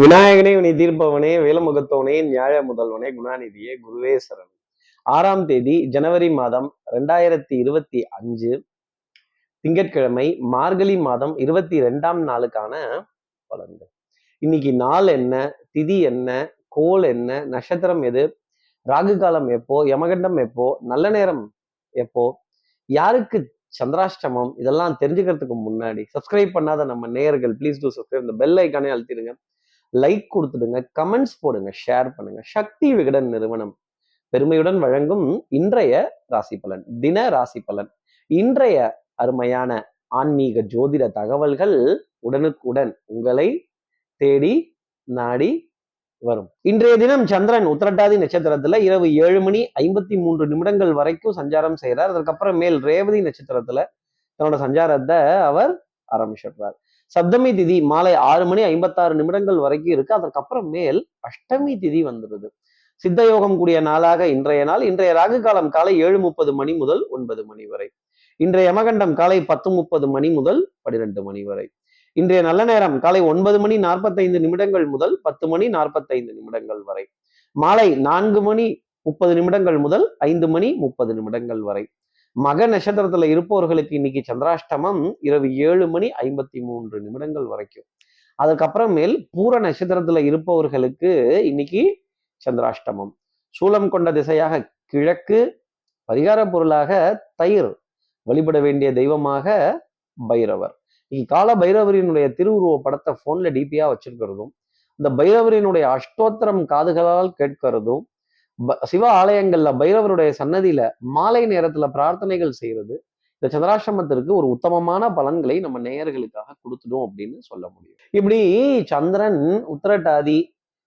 விநாயகனே வினை தீர்ப்பவனே வேலமுகத்தவனே நியாய முதல்வனே குணாநிதியே குருவே சரண். ஆறாம் தேதி ஜனவரி மாதம் ரெண்டாயிரத்தி இருபத்தி அஞ்சு திங்கட்கிழமை மார்கழி மாதம் இருபத்தி ரெண்டாம் நாளுக்கான பலன்கள். இன்னைக்கு நாள் என்ன திதி என்ன கோல் என்ன நட்சத்திரம் எது ராகு காலம் எப்போ யமகண்டம் எப்போ நல்ல நேரம் எப்போ யாருக்கு சந்திராஷ்டமம் இதெல்லாம் தெரிஞ்சுக்கிறதுக்கு முன்னாடி சப்ஸ்கிரைப் பண்ணாத நம்ம நேயர்கள் ப்ளீஸ் டூ சப்ஸ்கிரைப் இந்த பெல் ஐக்கானே அழுத்திடுங்க. லைக் கொடுத்துடுங்க கமெண்ட்ஸ் போடுங்க ஷேர் பண்ணுங்க. சக்தி விகடன் நிறுவனம். பெருமையுடன் வழங்கும் இன்றைய ராசி பலன் தின ராசி பலன். இன்றைய அருமையான ஆன்மீக ஜோதிட தகவல்கள் உடனுக்குடன் உங்களை தேடி நாடி வரும். இன்றைய தினம் சந்திரன் உத்திரட்டாதி நட்சத்திரத்துல இரவு ஏழு மணி ஐம்பத்தி மூன்று நிமிடங்கள் வரைக்கும் சஞ்சாரம் செய்கிறார் அதற்கப்புறம் மேல் ரேவதி நட்சத்திரத்துல தன்னோட சஞ்சாரத்தை அவர் ஆரம்பிச்சிடுறார். சப்தமி திதி மாலை ஆறு மணி ஐம்பத்தாறு நிமிடங்கள் வரைக்கும் இருக்கு. அதற்கப்புறம் மேல் அஷ்டமி திதி வந்துடுது சித்த யோகம் கூடிய நாளாக இன்றைய நாள். இன்றைய ராகு காலம் காலை ஏழு முப்பது மணி முதல் ஒன்பது மணி வரை. இன்றைய யமகண்டம் காலை பத்து முப்பது மணி முதல் பனிரெண்டு மணி வரை. இன்றைய நல்ல நேரம் காலை ஒன்பது மணி நாற்பத்தைந்து நிமிடங்கள் முதல் பத்து மணி நாற்பத்தைந்து நிமிடங்கள் வரை. மாலை நான்கு மணி முப்பது நிமிடங்கள் முதல் ஐந்து மணி முப்பது நிமிடங்கள் வரை. மக நட்சத்திரத்துல இருப்பவர்களுக்கு இன்னைக்கு சந்திராஷ்டமம் இரவு ஏழு மணி ஐம்பத்தி மூன்று நிமிடங்கள் வரைக்கும். அதுக்கப்புறமேல் பூர நட்சத்திரத்துல இருப்பவர்களுக்கு இன்னைக்கு சந்திராஷ்டமம். சூலம் கொண்ட திசையாக கிழக்கு பரிகார பொருளாக தயிர் வழிபட வேண்டிய தெய்வமாக பைரவர். இன்னைக்கு கால பைரவரினுடைய திருவுருவ படத்தை போன்ல டிபியா வச்சிருக்கிறதும் இந்த பைரவரினுடைய அஷ்டோத்திரம் காதுகளால் கேட்கிறதும் சிவ ஆலயங்கள்ல பைரவருடைய சன்னதியில மாலை நேரத்துல பிரார்த்தனைகள் செய்யறது இந்த சந்திராசிரமத்திற்கு ஒரு உத்தமமான பலன்களை நம்ம நேயர்களுக்காக கொடுத்துடும் அப்படின்னு சொல்ல முடியும். இப்படி சந்திரன் உத்திரட்டாதி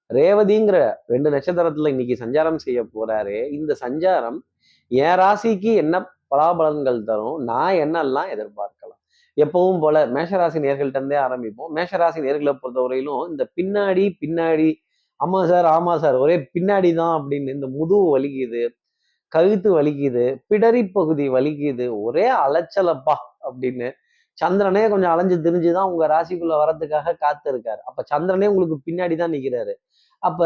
ரேவதிங்கிற ரெண்டு நட்சத்திரத்துல இன்னைக்கு சஞ்சாரம் செய்ய போறாரு. இந்த சஞ்சாரம் என் ராசிக்கு என்ன பலாபலன்கள் தரும் நான் என்னெல்லாம் எதிர்பார்க்கலாம்? எப்பவும் போல மேஷராசி நேர்கள்ட்டே இருந்தே ஆரம்பிப்போம். மேஷராசி நேர்களை பொறுத்தவரையிலும் இந்த பின்னாடி பின்னாடி ஆமாம் சார் ஆமாம் சார். ஒரே பின்னாடி தான் அப்படின்னு இந்த முதுகு வலிக்குது கழுத்து வலிக்குது பிடரி பகுதி வலிக்குது. ஒரே அலைச்சலப்பா அப்படின்னு சந்திரனே கொஞ்சம் அலைஞ்சு திரிஞ்சுதான் உங்க ராசிக்குள்ள வரதுக்காக காத்து இருக்காரு அப்ப சந்திரனே உங்களுக்கு பின்னாடி தான் நிக்கிறாரு. அப்ப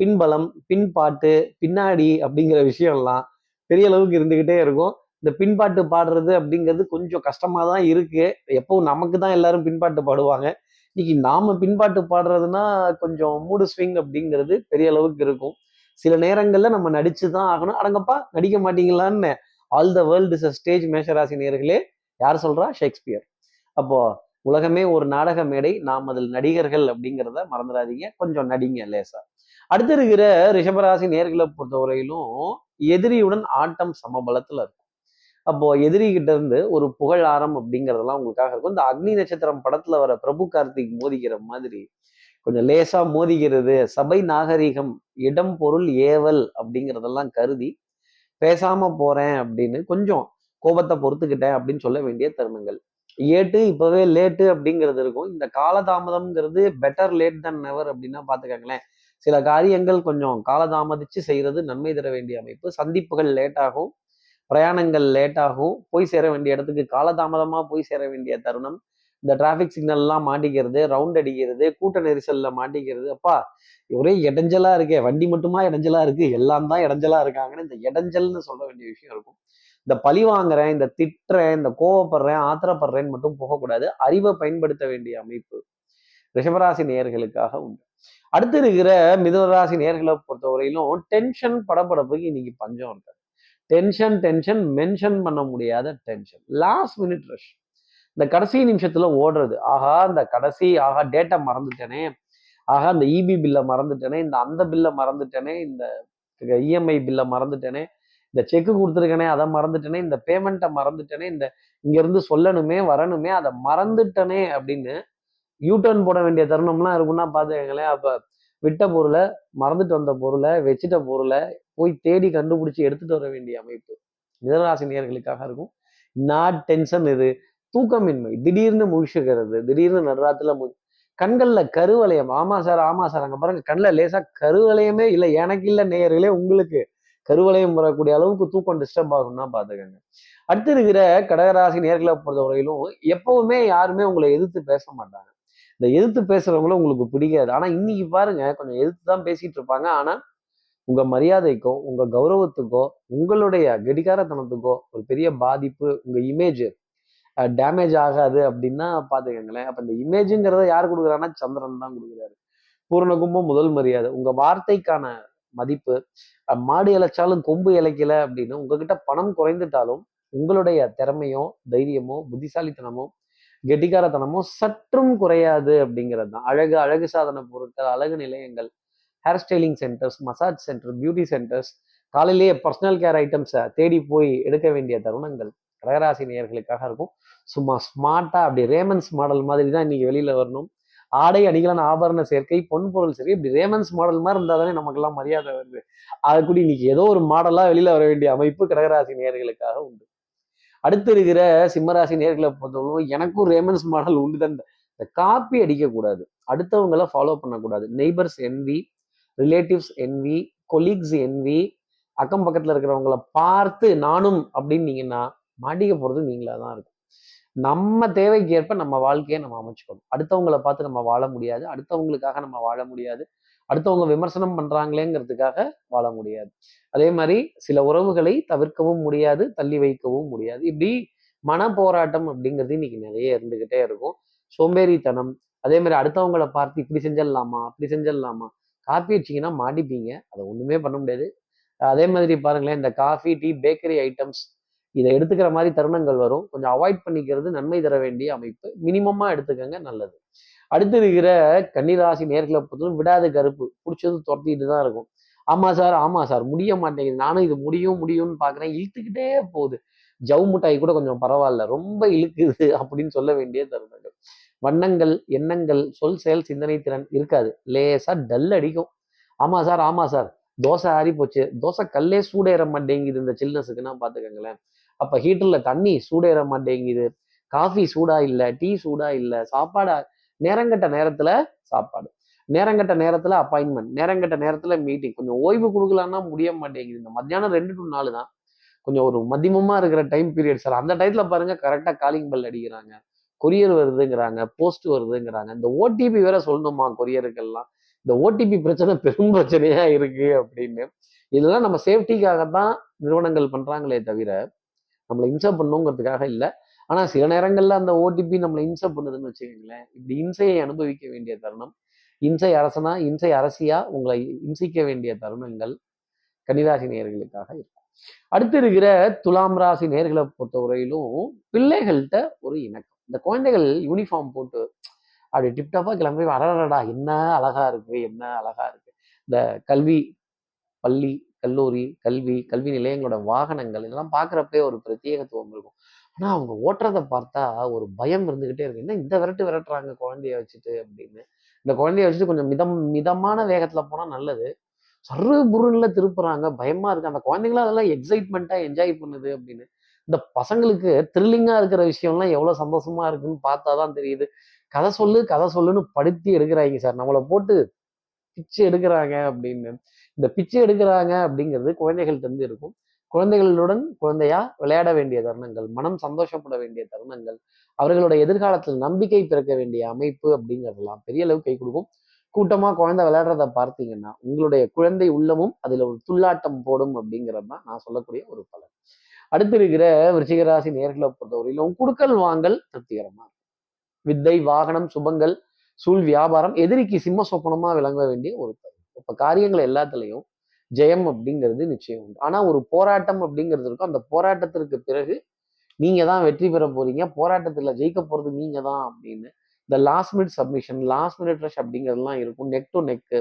பின்பலம் பின்பாட்டு பின்னாடி அப்படிங்கிற விஷயம்லாம் பெரிய அளவுக்கு இருந்துகிட்டே இருக்கும். இந்த பின்பாட்டு பாடுறது அப்படிங்கிறது கொஞ்சம் கஷ்டமா தான் இருக்கு. எப்பவும் நமக்கு தான் எல்லாரும் பின்பாட்டு பாடுவாங்க. இன்னைக்கு நாம பின்பாட்டு பாடுறதுன்னா கொஞ்சம் மூடு ஸ்விங் அப்படிங்கிறது பெரிய அளவுக்கு இருக்கும். சில நேரங்கள்ல நம்ம நடிச்சு தான் ஆகணும். அடங்கப்பா நடிக்க மாட்டீங்களான்னு all the world is a stage மேஷராசி நேர்களே யார் சொல்றா? ஷேக்ஸ்பியர். அப்போ உலகமே ஒரு நாடக மேடை நாம் அதில் நடிகர்கள் அப்படிங்கிறத மறந்துடாதீங்க. கொஞ்சம் நடிங்க லேசா. அடுத்து இருக்கிற ரிஷபராசி நேர்களை பொறுத்தவரையிலும் எதிரியுடன் ஆட்டம் சமபலத்துல இருக்கும் அப்போ எதிரி கிட்ட இருந்து ஒரு புகழாரம் அப்படிங்கிறதெல்லாம் உங்களுக்காக இருக்கும். இந்த அக்னி நட்சத்திரம் படத்துல வர பிரபு கார்த்திக் மோதிக்கிற மாதிரி கொஞ்சம் லேசா மோதிக்கிறது சபை நாகரிகம் இடம் பொருள் ஏவல் அப்படிங்கிறதெல்லாம் கருதி பேசாம போறேன் அப்படின்னு கொஞ்சம் கோபத்தை பொறுத்துக்கிட்டேன் அப்படின்னு சொல்ல வேண்டிய தருணங்கள். ஏட்டு இப்பவே லேட்டு அப்படிங்கிறது இருக்கும். இந்த காலதாமதம்ங்கிறது பெட்டர் லேட் தன் நெவர் அப்படின்னா பாத்துக்கங்களேன். சில காரியங்கள் கொஞ்சம் காலதாமதிச்சு செய்யறது நன்மை தர வேண்டிய அமைப்பு. சந்திப்புகள் லேட் ஆகும். பிரயாணங்கள் லேட் ஆகும். போய் சேர வேண்டிய இடத்துக்கு காலதாமதமா போய் சேர வேண்டிய தருணம். இந்த டிராஃபிக் சிக்னல்லாம் மாட்டிக்கிறது ரவுண்ட் அடிக்கிறது கூட்ட நெரிசல்ல மாட்டிக்கிறது. அப்பா ஒரே இடைஞ்சலா இருக்கே. வண்டி மட்டுமா இடைஞ்சலா இருக்கு? எல்லாம் தான் இடைஞ்சலா இருக்காங்கன்னு இந்த இடைஞ்சல்னு சொல்ல வேண்டிய விஷயம் இருக்கும். இந்த பழி வாங்குறேன் இந்த திட்டுறேன் இந்த கோவப்படுறேன் ஆத்திரப்படுறேன்னு மட்டும் போகக்கூடாது. அறிவை பயன்படுத்த வேண்டிய அமைப்பு ரிஷபராசி நேர்களுக்காக உண்டு. அடுத்து இருக்கிற மிதனராசி நேர்களை பொறுத்தவரையிலும் டென்ஷன் படப்படப்புக்கு இன்னைக்கு பஞ்சம் இருக்கு டென்ஷன் டென்ஷன் மென்ஷன் பண்ண முடியாத டென்ஷன் லாஸ்ட் மினிட் ரஷ் இந்த கடைசி நிமிஷத்துல ஓடுறது. ஆஹா இந்த கடைசி ஆஹா டேட்டா மறந்துட்டேனே. ஆஹா இந்த இபி பில்லை மறந்துட்டேனே. இந்த அந்த பில்லை மறந்துட்டேனே. இந்த இஎம்ஐ பில்லை மறந்துட்டேனே. இந்த செக்கு கொடுத்துருக்கேனே அதை மறந்துட்டேனே. இந்த பேமெண்ட்டை மறந்துட்டேனே. இந்த இங்கேருந்து சொல்லணுமே வரணுமே அதை மறந்துட்டனே அப்படின்னு யூ போட வேண்டிய தருணம்லாம் இருக்குன்னா பார்த்துக்கங்களேன் அப்போ விட்ட பொருளை மறந்துட்டு வந்த பொருளை வச்சுட்ட பொருளை போய் தேடி கண்டுபிடிச்சி எடுத்துட்டு வர வேண்டிய அமைப்பு. மிதனராசினியர்களுக்காக இருக்கும். நாட் டென்ஷன் இது. தூக்கமின்மை. திடீர்னு முழிச்சுக்கிறது திடீர்னு நடுராத்துல மு கண்கள்ல கருவளையம். ஆமா சார் ஆமா சார். அங்க பாருங்க கண்ணில் லேசா கருவளையமே இல்லை. எனக்கு இல்லை நேயர்களே உங்களுக்கு கருவளையம் வரக்கூடிய அளவுக்கு தூக்கம் டிஸ்டர்ப் ஆகும்னா பாத்துக்கங்க. அடுத்து இருக்கிற கடகராசி நேர்களை பொறுத்தவரையிலும் எப்பவுமே யாருமே உங்களை எதிர்த்து பேச மாட்டாங்க. இந்த எதிர்த்து பேசுறவங்களும் உங்களுக்கு பிடிக்காது. ஆனா இன்னைக்கு பாருங்க கொஞ்சம் எதிர்த்து தான் பேசிட்டு இருப்பாங்க. ஆனா உங்க மரியாதைக்கோ உங்க கௌரவத்துக்கோ உங்களுடைய கெடிகாரத்தனத்துக்கோ ஒரு பெரிய பாதிப்பு உங்க இமேஜ் டேமேஜ் ஆகாது அப்படின்னா பாத்துக்கங்களேன். அப்ப இந்த இமேஜுங்கிறத யார் கொடுக்குறாங்கன்னா சந்திரன் தான் கொடுக்குறாரு. பூரண கும்பம் முதல் மரியாதை. உங்க வார்த்தைக்கான மதிப்பு மாடு இழைச்சாலும் கொம்பு இழைக்கல அப்படின்னு உங்ககிட்ட பணம் குறைந்துட்டாலும் உங்களுடைய திறமையோ தைரியமோ புத்திசாலித்தனமோ கெட்டிக்காரத்தனமோ சற்றும் குறையாது அப்படிங்கிறது தான். அழகு அழகு சாதன பொருட்கள் அழகு நிலையங்கள் hair styling centres massage centre beauty centres காலையிலேயே பர்சனல் கேர் ஐட்டம்ஸை தேடி போய் எடுக்க வேண்டிய தருணங்கள் கடகராசி நேயர்களுக்காக இருக்கும். சும்மா ஸ்மார்ட்டாக அப்படி ரேமன்ஸ் மாடல் மாதிரி தான் இன்னைக்கு வெளியில் வரணும். ஆடை அணிகளான ஆபரண சேர்க்கை பொன் பொருள் சேர்க்கை இப்படி ரேமன்ஸ் மாடல் மாதிரி இருந்தால் தானே நமக்கெல்லாம் மரியாதை வருது. அது கூட இன்னைக்கு ஏதோ ஒரு மாடலாக வெளியில் வர வேண்டிய அமைப்பு கடகராசி நேயர்களுக்காக உண்டு. அடுத்து இருக்கிற சிம்மராசி நேர்களை பொறுத்தவரைக்கும் எனக்கும் ரேமன்ஸ் மாடல் உண்டு தான் இந்த காப்பி அடிக்கக்கூடாது. அடுத்தவங்கள ஃபாலோ பண்ணக்கூடாது. Neighbours envy relatives envy colleagues envy அக்கம் பக்கத்தில் இருக்கிறவங்கள பார்த்து நானும் அப்படின்னீங்கன்னா மாட்டிக்க போகிறது நீங்களா தான் இருக்கும். நம்ம தேவைக்கு ஏற்ப நம்ம வாழ்க்கையை நம்ம அமைச்சுக்கணும். அடுத்தவங்களை பார்த்து நம்ம வாழ முடியாது. அடுத்தவங்களுக்காக நம்ம வாழ முடியாது. அடுத்தவங்க விமர்சனம் பண்றாங்களேங்கிறதுக்காக வாழ முடியாது. அதே மாதிரி சில உறவுகளை தவிர்க்கவும் முடியாது தள்ளி வைக்கவும் முடியாது. இப்படி மன போராட்டம் அப்படிங்கிறது இன்னைக்கு நிறைய இருந்துகிட்டே இருக்கும். சோம்பேறித்தனம் அதே மாதிரி அடுத்தவங்களை பார்த்து இப்படி செஞ்சிடலாமா அப்படி செஞ்சிடலாமா காப்பி வச்சிங்கன்னா மாட்டிப்பீங்க. அதை ஒன்றுமே பண்ண முடியாது. அதே மாதிரி பாருங்களேன் இந்த காஃபி டீ பேக்கரி ஐட்டம்ஸ் இதை எடுத்துக்கிற மாதிரி தருணங்கள் வரும். கொஞ்சம் அவாய்ட் பண்ணிக்கிறது நன்மை தர வேண்டிய அமைப்பு. மினிமமாக எடுத்துக்கங்க நல்லது. அடுத்து இருக்கிற கன்னிராசி நேர்களை பொறுத்தவரைக்கும் விடாத கருப்பு. பிடிச்சது துரத்திட்டு தான் இருக்கும். ஆமாம் சார் ஆமாம் சார் முடிய மாட்டேங்குது. நானும் இது முடியும் முடியும்னு பார்க்குறேன் இழுத்துக்கிட்டே போகுது. ஜவு மிட்டாய் கூட கொஞ்சம் பரவாயில்ல. ரொம்ப இழுக்குது அப்படின்னு சொல்ல வேண்டிய தருணங்கள். வண்ணங்கள் எண்ணங்கள் சொல் செயல் சிந்தனை திறன் இருக்காது. லேசா டல் அடிக்கும். ஆமா சார் ஆமா சார். தோசை ஆறி போச்சு. தோசை கல்லே சூடேற மாட்டேங்குது இந்த சில்னஸுக்குன்னா பாத்துக்கோங்களேன். அப்ப ஹீட்டர்ல தண்ணி சூடேற மாட்டேங்குது. காஃபி சூடா இல்ல டீ சூடா இல்ல சாப்பாடா நேரங்கட்ட நேரத்துல சாப்பாடு. நேரங்கட்ட நேரத்துல அப்பாயின்மெண்ட் நேரங்கட்ட நேரத்துல மீட்டிங் கொஞ்சம் ஓய்வு கொடுக்கலான்னா முடிய மாட்டேங்குது. இந்த மத்தியானம் ரெண்டு டு நாலு தான். கொஞ்சம் ஒரு மதியமமா இருக்கிற டைம் பீரியட் சார். அந்த டயத்துல பாருங்க கரெக்டா காலிங் பெல் அடிக்கிறாங்க. கொரியர் வருதுங்கிறாங்க போஸ்ட் வருதுங்கிறாங்க. இந்த ஓடிபி வேற சொல்லணுமா கொரியருக்கெல்லாம்? இந்த ஓடிபி பிரச்சனை பெரும் பிரச்சனையா இருக்கு அப்படின்னு. இதெல்லாம் நம்ம சேஃப்டிக்காக தான் நிறுவனங்கள் பண்றாங்களே தவிர நம்மளை இன்சர்ட் பண்ணுங்கிறதுக்காக இல்லை. ஆனால் சில நேரங்களில் அந்த ஓடிபி நம்மளை இன்சர்ட் பண்ணுதுன்னு வச்சுக்கோங்களேன். இப்படி இன்சையை அனுபவிக்க வேண்டிய தருணம் இன்சை அரசனா இன்சை அரசியா உங்களை இன்சிக்க வேண்டிய தருணங்கள் கன்னிராசி நேர்களுக்காக இருக்கும். அடுத்து இருக்கிற துலாம் ராசி நேர்களை பொறுத்தவரையிலும் பிள்ளைகள்கிட்ட ஒரு இணக்கம். இந்த குழந்தைகள் யூனிஃபார்ம் போட்டு அப்படி டிப்டாப்பாக கிளம்பி வரடா என்ன அழகா இருக்கு என்ன அழகா இருக்கு. இந்த கல்வி பள்ளி கல்லூரி கல்வி கல்வி நிலையங்களோட வாகனங்கள் இதெல்லாம் பார்க்குறப்பே ஒரு பிரத்யேகத்துவம் இருக்கும். ஆனால் அவங்க ஓட்டுறதை பார்த்தா ஒரு பயம் இருந்துகிட்டே இருக்கு என்ன இந்த விரட்டு விரட்டுறாங்க குழந்தைய வச்சுட்டு அப்படின்னு. இந்த குழந்தைய வச்சுட்டு கொஞ்சம் மிதம் மிதமான வேகத்தில் போனால் நல்லது. சர்வ புருன்ல திருப்புறாங்க. பயமா இருக்கு. அந்த குழந்தைங்களும் அதெல்லாம் எக்ஸைட்மெண்ட்டாக என்ஜாய் பண்ணுது அப்படின்னு. இந்த பசங்களுக்கு த்ரில்லிங்கா இருக்கிற விஷயம்லாம் எவ்வளவு சந்தோஷமா இருக்குன்னு பார்த்தா தான் தெரியுது. கதை சொல்லு கதை சொல்லுன்னு படுத்தி எடுக்கிறாங்க சார். நம்மளை போட்டு பிச்சை எடுக்கிறாங்க அப்படின்னு. இந்த பிச்சை எடுக்கிறாங்க அப்படிங்கிறது குழந்தைகள்கிட்ட இருந்து இருக்கும். குழந்தைகளுடன் குழந்தையா விளையாட வேண்டிய தருணங்கள் மனம் சந்தோஷப்பட வேண்டிய தருணங்கள் அவர்களோட எதிர்காலத்தில் நம்பிக்கை பிறக்க வேண்டிய அமைப்பு அப்படிங்கிறதெல்லாம் பெரிய அளவு கை கொடுக்கும். கூட்டமா குழந்தை விளையாடுறத பார்த்தீங்கன்னா உங்களுடைய குழந்தை உள்ளமும் அதில் ஒரு துள்ளாட்டம் போடும் அப்படிங்கிறது தான் நான் சொல்லக்கூடிய ஒரு பலன். அடுத்து இருக்கிற விருச்சிகராசி நேர்களை பொறுத்தவரையிலும் குடுக்கல் வாங்கல் திருப்திகரமா வித்தை வாகனம் சுபங்கள் சூழ் வியாபாரம் எதிரிக்கு சிம்ம சொப்பனமா விளங்க வேண்டிய ஒரு தருணம் இப்ப காரியங்கள் எல்லாத்துலயும் ஜெயம் அப்படிங்கிறது நிச்சயம் உண்டு. ஆனா ஒரு போராட்டம் அப்படிங்கிறது இருக்கும். அந்த போராட்டத்திற்கு பிறகு நீங்க தான் வெற்றி பெற போறீங்க. போராட்டத்துல ஜெயிக்க போறது நீங்க தான் அப்படின்னு இந்த last minute submission last minute rush அப்படிங்கிறதுலாம் இருக்கும். Neck to neck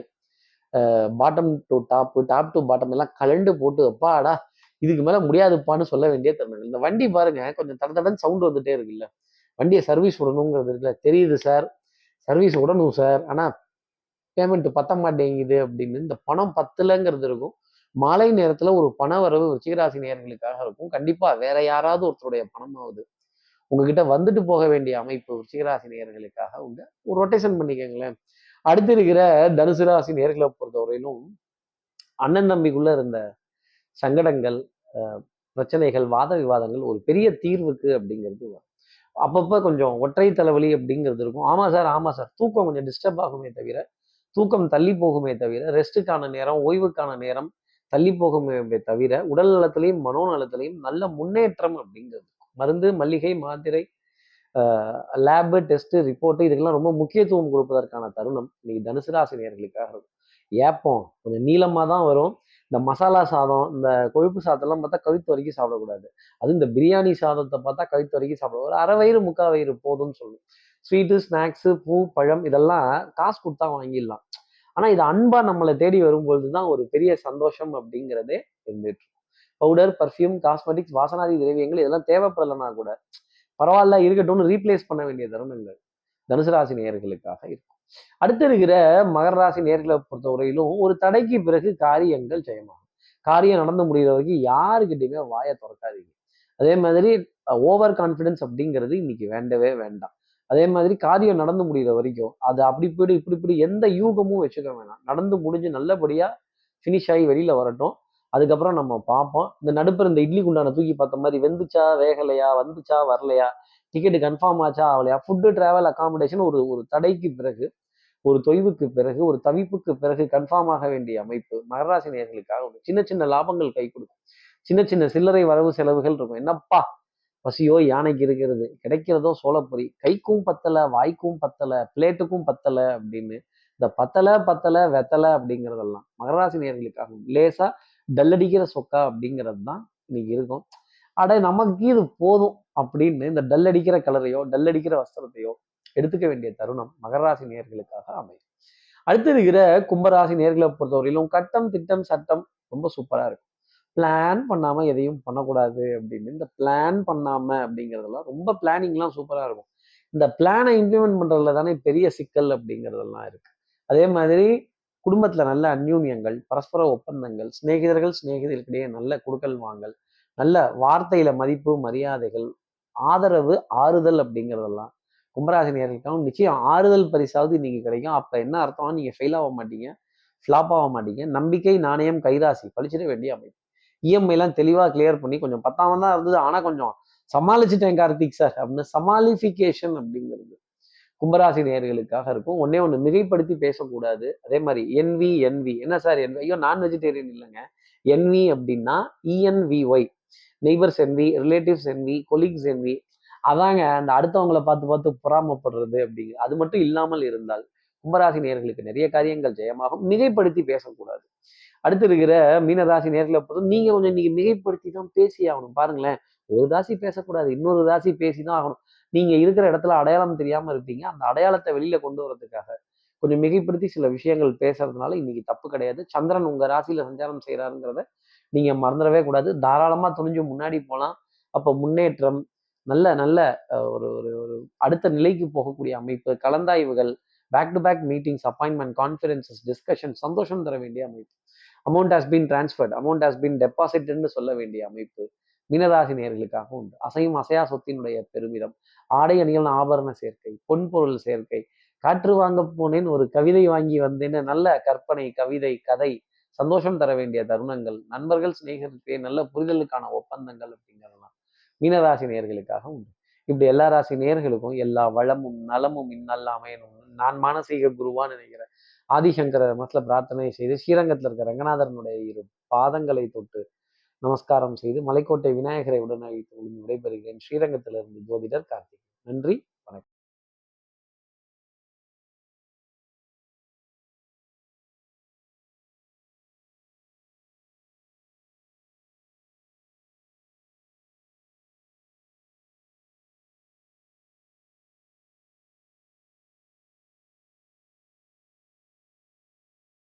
bottom to top top to bottom எல்லாம் கலண்டு போட்டு அப்பாடா இதுக்கு மேல முடியாதுப்பான்னு சொல்ல வேண்டிய தருணங்கள். இந்த வண்டி பாருங்க கொஞ்சம் தட தடன் சவுண்ட் வந்துட்டே இருக்குல்ல. வண்டியை சர்வீஸ் விடணுங்கிறது இருக்குல்ல தெரியுது சார் சர்வீஸ் விடணும் சார் ஆனா பேமெண்ட் பத்த மாட்டேங்குது அப்படின்னு இந்த பணம் பத்தலைங்கிறது இருக்கும். மாலை நேரத்துல ஒரு பண வரவு ருச்சிகராசி நேர்களுக்காக இருக்கும். கண்டிப்பா வேற யாராவது ஒருத்தருடைய பணமாவது உங்ககிட்ட வந்துட்டு போக வேண்டிய அமைப்பு ருச்சிகராசி நேர்களுக்காக உண்டு. ஒரு ரொட்டேஷன் பண்ணிக்கோங்களேன். அடுத்து இருக்கிற தனுசு ராசி நேர்களை பொறுத்தவரையிலும் அண்ணன் தம்பிக்குள்ள இருந்த சங்கடங்கள் பிரச்சனைகள் வாத விவாதங்கள் ஒரு பெரிய தீர்வுக்கு அப்படிங்கிறது வரும். அப்பப்போ கொஞ்சம் ஒற்றை தலைவலி அப்படிங்கிறது இருக்கும். ஆமாம் சார் ஆமாம் சார். தூக்கம் கொஞ்சம் டிஸ்டர்ப் ஆகுமே தவிர தூக்கம் தள்ளி போகுமே தவிர ரெஸ்ட்டுக்கான நேரம் ஓய்வுக்கான நேரம் தள்ளி போகுமே தவிர உடல் நலத்திலையும் மனோநலத்திலையும் நல்ல முன்னேற்றம் அப்படிங்கிறது மருந்து மல்லிகை மாத்திரை லேபு டெஸ்ட்டு ரிப்போர்ட்டு இதுக்கெல்லாம் ரொம்ப முக்கியத்துவம் கொடுப்பதற்கான தருணம் இன்னைக்கு தனுசு ராசினியர்களுக்காக இருக்கும். ஏப்பம் கொஞ்சம் நீளமாக தான் வரும். இந்த மசாலா சாதம் இந்த கொழுப்பு சாதத்தெல்லாம் பார்த்தா கழுத்து வரைக்கும் சாப்பிடக்கூடாது. அது இந்த பிரியாணி சாதத்தை பார்த்தா கழுத்து வரைக்கும் சாப்பிட ஒரு அரை வயிறு முக்கால் வயிறு போதும்னு சொல்லும். ஸ்வீட்டு ஸ்நாக்ஸு பூ பழம் இதெல்லாம் காசு கொடுத்தா வாங்கிடலாம். ஆனால் இது அன்பா நம்மளை தேடி வரும்பொழுது தான் ஒரு பெரிய சந்தோஷம் அப்படிங்கிறதே இருந்துட்டு பவுடர் பர்ஃப்யூம் காஸ்மெட்டிக்ஸ் வாசனாதி திரவியங்கள் இதெல்லாம் தேவைப்படலைன்னா கூட பரவாயில்ல இருக்கட்டும்னு ரீப்ளேஸ் பண்ண வேண்டிய தருணங்கள் தனுசு ராசி நேயர்களுக்காக இருக்கும். அடுத்து இருக்கிற மகர ராசி நேர்களை பொறுத்தவரையிலும் ஒரு தடைக்கு பிறகு காரியங்கள் ஜெயமாகும். காரியம் நடந்து முடிகிற வரைக்கும் யாருக்கிட்டையுமே வாயை திறக்காதீங்க. அதே மாதிரி ஓவர் கான்ஃபிடென்ஸ் அப்படிங்கிறது இன்னைக்கு வேண்டவே வேண்டாம். அதே மாதிரி காரியம் நடந்து முடிகிற வரைக்கும் அது அப்படி போயிடு இப்படி இப்படி எந்த யூகமும் வச்சுக்க வேணாம். நடந்து முடிஞ்சு நல்லபடியாக ஃபினிஷ் ஆகி வெளியில வரட்டும். அதுக்கப்புறம் நம்ம பார்ப்போம். இந்த நடுப்புற இந்த இட்லி குண்டான தூக்கி பார்த்த மாதிரி வெந்துச்சா வேகலையா வந்துச்சா வரலையா டிக்கெட்டு கன்ஃபார்ம் ஆச்சா ஆகலையா ஃபுட்டு டிராவல் அகாமடேஷன் ஒரு ஒரு தடைக்கு பிறகு ஒரு தொய்வுக்கு பிறகு ஒரு தவிப்புக்கு பிறகு கன்ஃபார்ம் ஆக வேண்டிய அமைப்பு மகராசி நேர்களுக்காக ஒரு சின்ன சின்ன லாபங்கள் கை கொடுக்கும். சின்ன சின்ன சில்லறை வரவு செலவுகள் இருக்கும். என்னப்பா? பசியோ யானைக்கு இருக்கிறது. கிடைக்கிறதோ சோளப்பொரி கைக்கும் பத்தலை வாய்க்கும் பத்தலை பிளேட்டுக்கும் பத்தலை அப்படின்னு இந்த பத்தலை பத்தலை வெத்தலை அப்படிங்கிறதெல்லாம் மகராசி நேர்களுக்காகும் லேசா டல்லடிக்கிற சொக்கா அப்படிங்கிறது தான் இன்னைக்கு இருக்கும். அட நமக்கு இது போதும் அப்படின்னு இந்த டல்லடிக்கிற கலரையோ டல் அடிக்கிற வஸ்திரத்தையோ எடுத்துக்க வேண்டிய தருணம் மகராசி நேர்களுக்காக அமையும். அடுத்து இருக்கிற கும்பராசி நேர்களை பொறுத்தவரையிலும் கட்டம் திட்டம் சட்டம் ரொம்ப சூப்பராக இருக்கும். பிளான் பண்ணாமல் எதையும் பண்ணக்கூடாது அப்படின்னு. இந்த பிளான் பண்ணாமல் அப்படிங்கிறதெல்லாம் ரொம்ப பிளானிங்லாம் சூப்பராக இருக்கும். இந்த பிளானை இம்ப்ளிமெண்ட் பண்ணுறதுல தானே பெரிய சிக்கல் அப்படிங்கிறதெல்லாம் இருக்குது அதே மாதிரி குடும்பத்தில் நல்ல அந்யூன்யங்கள் பரஸ்பர ஒப்பந்தங்கள் சிநேகிதர்கள் சிநேகிதர்களுக்கிடையே நல்ல குடுக்கல் வாங்கல் நல்ல வார்த்தையில மதிப்பு மரியாதைகள் ஆதரவு ஆறுதல் அப்படிங்கிறதெல்லாம் கும்பராசினியர்களுக்காகவும் நிச்சயம் ஆறுதல் பரிசாவது இன்னைக்கு கிடைக்கும். அப்போ என்ன அர்த்தம்னா நீங்கள் ஃபெயில் ஆக மாட்டீங்க ஃப்ளாப் ஆக மாட்டீங்க. நம்பிக்கை நாணயம் கைராசி பழிச்சிட வேண்டிய அமைப்பு. இஎம்ஐலாம் தெளிவாக கிளியர் பண்ணி கொஞ்சம் பத்தாம தான் இருந்தது. ஆனால் கொஞ்சம் சமாளிச்சுட்டேன் கார்த்திக் சார் அப்படின்னு சமாளிஃபிகேஷன் அப்படிங்கிறது. கும்பராசி நேர்களுக்காக இருக்கும். ஒன்னே ஒன்று மிகைப்படுத்தி பேசக்கூடாது. அதே மாதிரி என்வி என்வி என்ன சார் என்வி ஐயோ நான் வெஜிடேரியன் இல்லைங்க. என்வி அப்படின்னா E N V Y neighbours envy relatives envy colleagues envy அதாங்க அந்த அடுத்தவங்களை பார்த்து பார்த்து பொறாமப்படுறது அப்படிங்கிற அது மட்டும் இல்லாமல் இருந்தால் கும்பராசி நேர்களுக்கு நிறைய காரியங்கள் ஜெயமாகும். மிகைப்படுத்தி பேசக்கூடாது. அடுத்து இருக்கிற மீனராசி நேர்களை பொறுத்தும் நீங்க கொஞ்சம் இன்னைக்கு மிகைப்படுத்தி தான் பேசி ஆகணும். பாருங்களேன் ஒரு ராசி பேசக்கூடாது. இன்னொரு ராசி பேசி தான் ஆகணும். நீங்க இருக்கிற இடத்துல அடையாளம் தெரியாம இருப்பீங்க. அந்த அடையாளத்தை வெளியில கொண்டு வரதுக்காக கொஞ்சம் மிகைப்படுத்தி சில விஷயங்கள் பேசுறதுனால இன்னைக்கு தப்பு கிடையாது. சந்திரன் உங்க ராசியில சஞ்சாரம் செய்யறாருங்கிறத நீங்க மறந்துடவே கூடாது. தாராளமா துணிஞ்சு முன்னாடி போகலாம் அப்ப முன்னேற்றம் நல்ல நல்ல ஒரு ஒரு ஒரு அடுத்த நிலைக்கு போகக்கூடிய அமைப்பு கலந்தாய்வுகள் back to back meetings appointment conferences discussion சந்தோஷம் தர வேண்டிய அமைப்பு. Amount has been transferred amount has been டெபாசிட்னு சொல்ல வேண்டிய அமைப்பு. மீனராசி நேர்களுக்காக உண்டு. அசையும் அசையா சொத்தினுடைய பெருமிதம். ஆடை அணிகள் ஆபரண சேர்க்கை பொன்பொருள் சேர்க்கை காற்று வாங்க போனேன் ஒரு கவிதை வாங்கி வந்தேன்னு நல்ல கற்பனை கவிதை கதை சந்தோஷம் தர வேண்டிய தருணங்கள் நண்பர்கள் சிநேகத்திற்கு நல்ல புரிதலுக்கான ஒப்பந்தங்கள் அப்படிங்கிறதெல்லாம் மீனராசி நேர்களுக்காக உண்டு. இப்படி எல்லா ராசி நேர்களுக்கும் எல்லா வளமும் நலமும் இன்னல்ல அமையணும்னு நான் மானசீக குருவா நினைக்கிறேன் ஆதிசங்கர மனசுல பிரார்த்தனை செய்து ஸ்ரீரங்கத்தில் இருக்க ரங்கநாதரனுடைய இரு பாதங்களை தொட்டு நமஸ்காரம் செய்து மலைக்கோட்டை விநாயகரை உடனழைத்து விடைபெறுகிறேன். ஸ்ரீரங்கத்திலிருந்து ஜோதிடர் கார்த்திக். நன்றி.